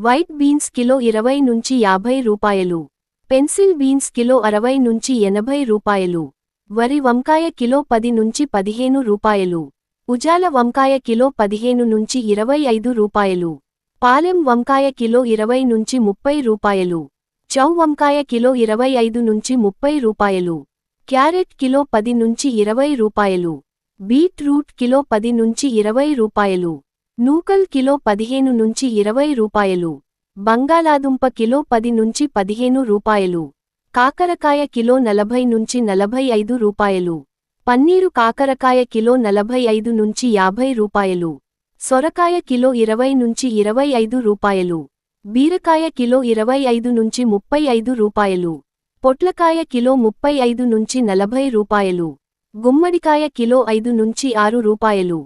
White beans kilo ఇరవై నుంచి యాభై రూపాయలు. పెన్సిల్ బీన్స్ కిలో అరవై నుంచి ఎనభై రూపాయలు. వరి వంకాయ కిలో పది నుంచి పదిహేను రూపాయలు. ఉజాల వంకాయ కిలో పదిహేను నుంచి ఇరవై ఐదు రూపాయలు. పాలెం వంకాయ కిలో ఇరవై నుంచి ముప్పై రూపాయలు. చౌ వంకాయ కిలో ఇరవై ఐదు నుంచి ముప్పై రూపాయలు. క్యారెట్ కిలో పది నుంచి ఇరవై రూపాయలు. బీట్రూట్ కిలో పది నుంచి ఇరవై రూపాయలు. నూకల్ కిలో పదిహేను నుంచి ఇరవై రూపాయలు బంగాళాదుంప కిలో పది నుంచి పదిహేను రూపాయలు కాకరకాయ కిలో నలభై నుంచి నలభై ఐదు రూపాయలు పన్నీరు కాకరకాయ కిలో నలభై ఐదు నుంచి యాభై రూపాయలు సొరకాయ కిలో ఇరవై నుంచి ఇరవై ఐదు రూపాయలు బీరకాయ కిలో ఇరవై ఐదు నుంచి ముప్పై ఐదు రూపాయలు పొట్లకాయ కిలో ముప్పై ఐదు నుంచి నలభై రూపాయలు గుమ్మడికాయ కిలో ఐదు నుంచి ఆరు రూపాయలు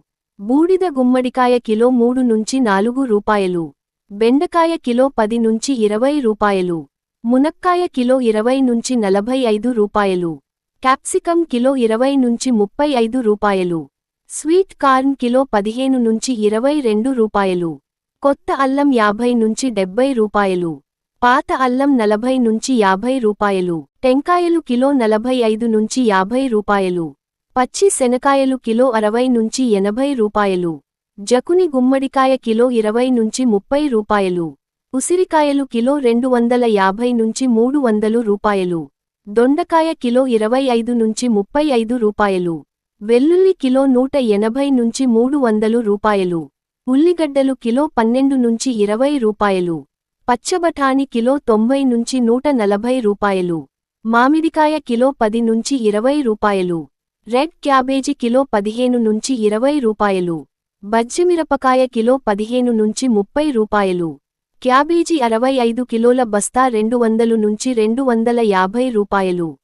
బూడిద గుమ్మడికాయ కిలో మూడు నుంచి నాలుగు రూపాయలు. బెండకాయ కిలో పది నుంచి ఇరవై రూపాయలు. మునక్కాయ కిలో ఇరవై నుంచి నలభై ఐదు రూపాయలు. క్యాప్సికం కిలో ఇరవై నుంచి ముప్పై ఐదు రూపాయలు. స్వీట్ కార్న్ కిలో పదిహేను నుంచి ఇరవై రెండు రూపాయలు. కొత్త అల్లం యాభై నుంచి డెబ్బై రూపాయలు. పాత అల్లం నలభై నుంచి యాభై రూపాయలు. టెంకాయలు కిలో నలభై ఐదు నుంచి యాభై రూపాయలు. పచ్చి శనకాయలు కిలో అరవై నుంచి ఎనభై రూపాయలు. జకుని గుమ్మడికాయ కిలో ఇరవై నుంచి ముప్పై రూపాయలు. ఉసిరికాయలు కిలో రెండు వందల యాభై నుంచి మూడు వందలు రూపాయలు. దొండకాయ కిలో ఇరవై ఐదు నుంచి ముప్పై ఐదు రూపాయలు. వెల్లుల్లి కిలో నూట ఎనభై నుంచి మూడు వందలు రూపాయలు. ఉల్లిగడ్డలు కిలో పన్నెండు నుంచి ఇరవై రూపాయలు. పచ్చబఠాని కిలో తొంభై నుంచి నూట నలభై రూపాయలు. మామిడికాయ కిలో పది నుంచి ఇరవై రూపాయలు. రెడ్ క్యాబేజీ కిలో పదిహేను నుంచి ఇరవై రూపాయలు. బజ్జిమిరపకాయ కిలో పదిహేను నుంచి ముప్పై రూపాయలు. క్యాబేజీ అరవై ఐదు కిలోల బస్తా రెండు వందలు నుంచి రెండు వందల యాభై రూపాయలు.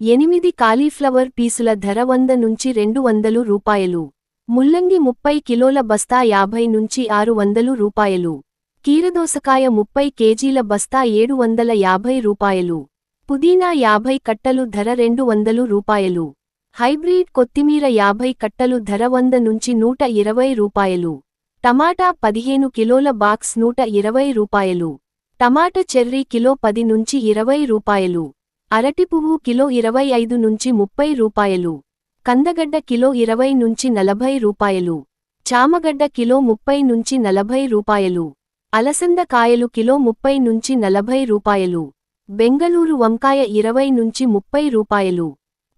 ఎనిమిది కాలీఫ్లవర్ పీసుల ధర వంద నుంచి రెండు వందలు రూపాయలు. ముల్లంగి ముప్పై కిలోల బస్తా యాభై నుంచి ఆరు వందలు రూపాయలు. కీరదోసకాయ ముప్పై కేజీల బస్తా ఏడు వందల యాభై రూపాయలు. పుదీనా యాభై కట్టలు ధర రెండు వందలు రూపాయలు. హైబ్రిడ్ కొత్తిమీర యాభై కట్టలు ధర వంద నుంచి నూట ఇరవై రూపాయలు. టమాటా పదిహేను కిలోల బాక్స్ నూట ఇరవై రూపాయలు. టమాటా చెర్రీ కిలో పది నుంచి ఇరవై రూపాయలు. అరటి పువ్వు కిలో ఇరవై ఐదు నుంచి ముప్పై రూపాయలు. కందగడ్డ కిలో ఇరవై నుంచి నలభై రూపాయలు. చామగడ్డ కిలో ముప్పై నుంచి నలభై రూపాయలు. అలసంద కాయలు కిలో ముప్పై నుంచి నలభై రూపాయలు. బెంగళూరు వంకాయ ఇరవై నుంచి ముప్పై రూపాయలు.